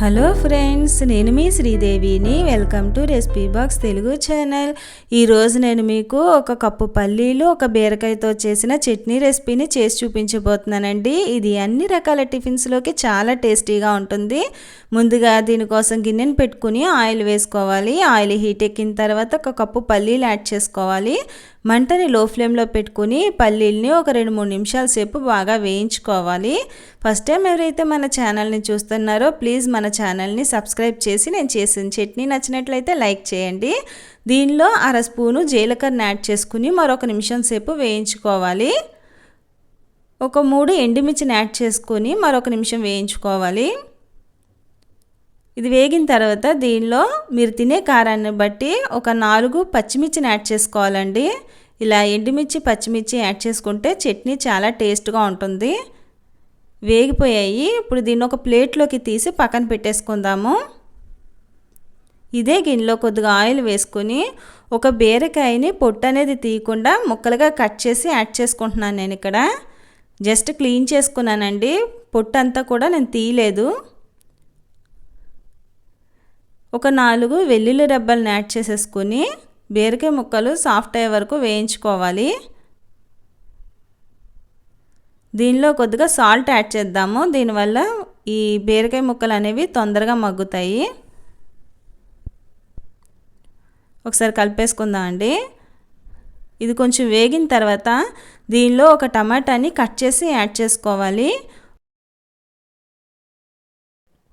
Hello friends నేను మీ శ్రీదేవిని welcome to recipe box Telugu channel. ఈరోజు నేను మీకు ఒక కప్పు పల్లీలు ఒక బీరకాయతో చేసిన చట్నీ రెసిపీని చేసి చూపించబోతున్నానండి. ఇది అన్ని రకాల టిఫిన్స్లోకి చాలా టేస్టీగా ఉంటుంది. ముందుగా దీనికోసం గిన్నెను పెట్టుకుని ఆయిల్ వేసుకోవాలి. ఆయిల్ హీట్ ఎక్కిన తర్వాత ఒక కప్పు పల్లీలు యాడ్ చేసుకోవాలి. మంటని లో ఫ్లేమ్లో పెట్టుకుని పల్లీల్ని ఒక రెండు మూడు నిమిషాల సేపు బాగా వేయించుకోవాలి. ఫస్ట్ టైం ఎవరైతే మన ఛానల్ని చూస్తున్నారో ప్లీజ్ మన ఛానల్ని సబ్స్క్రైబ్ చేసి నేను చేసిన చట్నీ నచ్చినట్లయితే లైక్ చేయండి. దీనిలో అర స్పూను జీలకర్ర యాడ్ చేసుకుని మరొక నిమిషం సేపు వేయించుకోవాలి. ఒక మూడు ఎండుమిర్చిని యాడ్ చేసుకొని మరొక నిమిషం వేయించుకోవాలి. ఇది వేగిన తర్వాత దీనిలో మీరు తినే కారాన్ని బట్టి ఒక నాలుగు పచ్చిమిర్చిని యాడ్ చేసుకోవాలండి. ఇలా ఎండుమిర్చి పచ్చిమిర్చి యాడ్ చేసుకుంటే చట్నీ చాలా టేస్ట్గా ఉంటుంది. వేగిపోయాయి. ఇప్పుడు దీన్ని ఒక ప్లేట్లోకి తీసి పక్కన పెట్టేసుకుందాము. ఇదే గిన్నెలో కొద్దిగా ఆయిల్ వేసుకొని ఒక బీరకాయని పొట్టు అనేది తీయకుండా ముక్కలుగా కట్ చేసి యాడ్ చేసుకుంటున్నాను నేను ఇక్కడ. జస్ట్ క్లీన్ చేసుకున్నానండి. పొట్టు అంతా కూడా నేను తీయలేదు. ఒక నాలుగు వెల్లుల్లి రెబ్బలను యాడ్ చేసేసుకుని బీరకాయ ముక్కలు సాఫ్ట్ అయ్యే వరకు వేయించుకోవాలి. దీనిలో కొద్దిగా సాల్ట్ యాడ్ చేద్దాము. దీనివల్ల ఈ బీరకాయ ముక్కలు అనేవి తొందరగా మగ్గుతాయి. ఒకసారి కలిపేసుకుందాం అండి. ఇది కొంచెం వేగిన తర్వాత దీనిలో ఒక టమాటాని కట్ చేసి యాడ్ చేసుకోవాలి.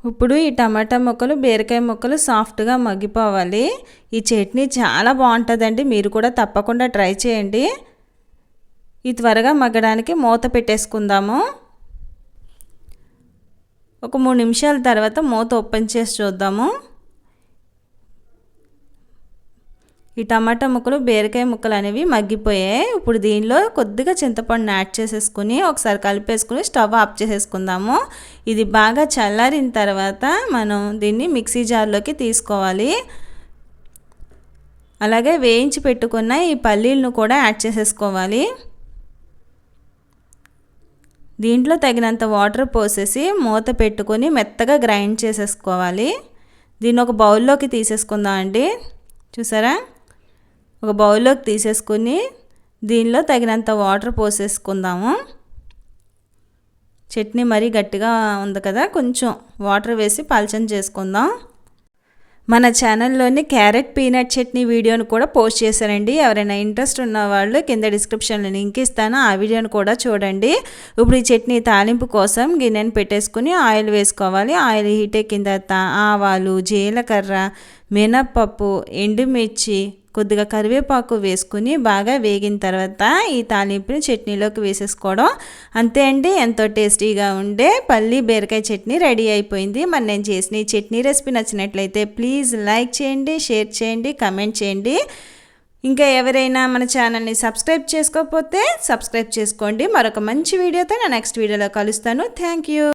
ఇప్పుడు ఈ టమాటా ముక్కలు బీరకాయ ముక్కలు సాఫ్ట్గా మగ్గిపోవాలి. ఈ చట్నీ చాలా బాగుంటుందండి. మీరు కూడా తప్పకుండా ట్రై చేయండి. ఈ త్వరగా మగ్గడానికి మూత పెట్టేసుకుందాము. ఒక మూడు నిమిషాల తర్వాత మూత ఓపెన్ చేసి చూద్దాము. ఈ టమాటా ముక్కలు బీరకాయ ముక్కలు అనేవి మగ్గిపోయాయి. ఇప్పుడు దీనిలో కొద్దిగా చింతపండుని యాడ్ చేసేసుకుని ఒకసారి కలిపేసుకుని స్టవ్ ఆఫ్ చేసేసుకుందాము. ఇది బాగా చల్లారిన తర్వాత మనం దీన్ని మిక్సీ జార్లోకి తీసుకోవాలి. అలాగే వేయించి పెట్టుకున్న ఈ పల్లీలను కూడా యాడ్ చేసేసుకోవాలి. దీంట్లో తగినంత వాటర్ పోసేసి మూత పెట్టుకొని మెత్తగా గ్రైండ్ చేసేసుకోవాలి. దీన్ని ఒక బౌల్లోకి తీసేసుకుందాం అండి చూసారా? ఒక బౌల్లోకి తీసేసుకుని దీనిలో తగినంత వాటర్ పోసేసుకుందాము. చట్నీ మరీ గట్టిగా ఉంది కదా కొంచెం వాటర్ వేసి పలచన చేసుకుందాం. మన ఛానల్లోని క్యారెట్ పీనట్ చట్నీ వీడియోను కూడా పోస్ట్ చేశానండి. ఎవరైనా ఇంట్రెస్ట్ ఉన్న వాళ్ళు కింద డిస్క్రిప్షన్లో లింక్ ఇస్తాను ఆ వీడియోను కూడా చూడండి. ఇప్పుడు ఈ చట్నీ తాలింపు కోసం గిన్నెను పెట్టేసుకుని ఆయిల్ వేసుకోవాలి. ఆయిల్ హీట్ ఎక్కిన తర్వాత ఆవాలు జీలకర్ర మినప్పప్పు ఎండుమిర్చి కొద్దిగా కరివేపాకు వేసుకుని బాగా వేగిన తర్వాత ఈ తాలింపుని చట్నీలోకి వేసేసుకోవడం. అంతే అండి ఎంతో టేస్టీగా ఉండే పల్లి బీరకాయ చట్నీ రెడీ అయిపోయింది. మరి నేను చేసిన ఈ చట్నీ రెసిపీ నచ్చినట్లయితే ప్లీజ్ లైక్ చేయండి షేర్ చేయండి కమెంట్ చేయండి. ఇంకా ఎవరైనా మన ఛానల్ని సబ్స్క్రైబ్ చేసుకోకపోతే సబ్స్క్రైబ్ చేసుకోండి. మరొక మంచి వీడియోతో నా నెక్స్ట్ వీడియోలో కలుస్తాను. Thank you.